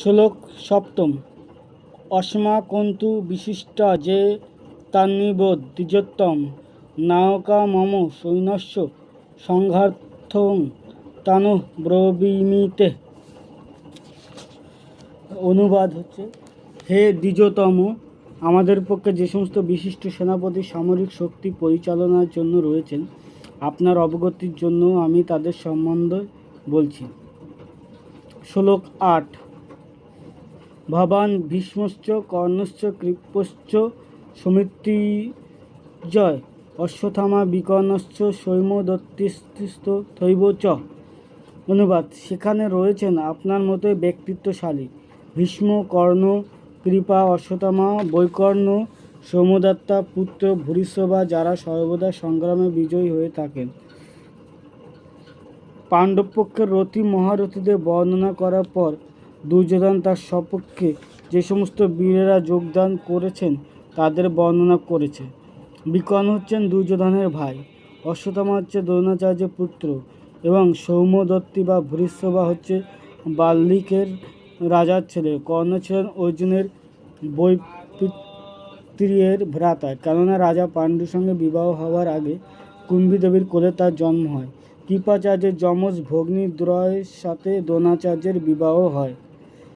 শ্লোক সপ্তম। অস্মা কন্তু বিশিষ্ট যে তান্নিবোধ দ্বিজোত্তম, নায়কা মম সৈন্যস্য সংঘার্থং তানু ব্রবীমিতে। অনুবাদ হচ্ছে, হে দ্বিজতম আমাদের পক্ষে যে সমস্ত বিশিষ্ট সেনাপতি সামরিক শক্তি পরিচালনার জন্য রয়েছেন, আপনার অবগতির জন্য আমি তাদের সম্বন্ধে বলছি। শ্লোক আট ভবান ভীষ্মশ্চ, কর্ণশ্চ, কৃপশ্চ সমিতিজয় অশ্বথামা বিকর্ণশ্চ সৈমদত্তিস্থ থৈব অনুবাদ, সেখানে রয়েছেন আপনার মতোই ব্যক্তিত্বশালী। ভীষ্ম, কর্ণ, কৃপা, অশ্বত্থামা, বৈকর্ণ, সৌমদত্তা, পুত্র, ভূরিসভা, যারা সর্বদা সংগ্রামে বিজয়ী হয়ে থাকেন। পাণ্ডবপক্ষের রথী মহারথীদের বর্ণনা করার পর দুর্যোধন তার সপক্ষে যে সমস্ত বীরেরা যোগদান করেছেন, তাদের বর্ণনা করেছে। বিকর্ণ হচ্ছেন দুর্যোধনের ভাই, অশ্বত্থামা হচ্ছে দ্রোণাচার্যের পুত্র এবং সৌম্যদত্তি বা ভূরিশ্রবা হচ্ছে বাল্লিকের রাজার ছেলে। কর্ণ ছিলেন অর্জুনের বৈপিত্রিয়ের ভ্রাতা, কেননা রাজা পাণ্ডুর সঙ্গে বিবাহ হওয়ার আগে কুম্ভী দেবীর কোলে তার জন্ম হয়। কৃপাচার্যের যমজ ভগ্নী দ্রয়ের সাথে দ্রোণাচার্যের বিবাহ হয়।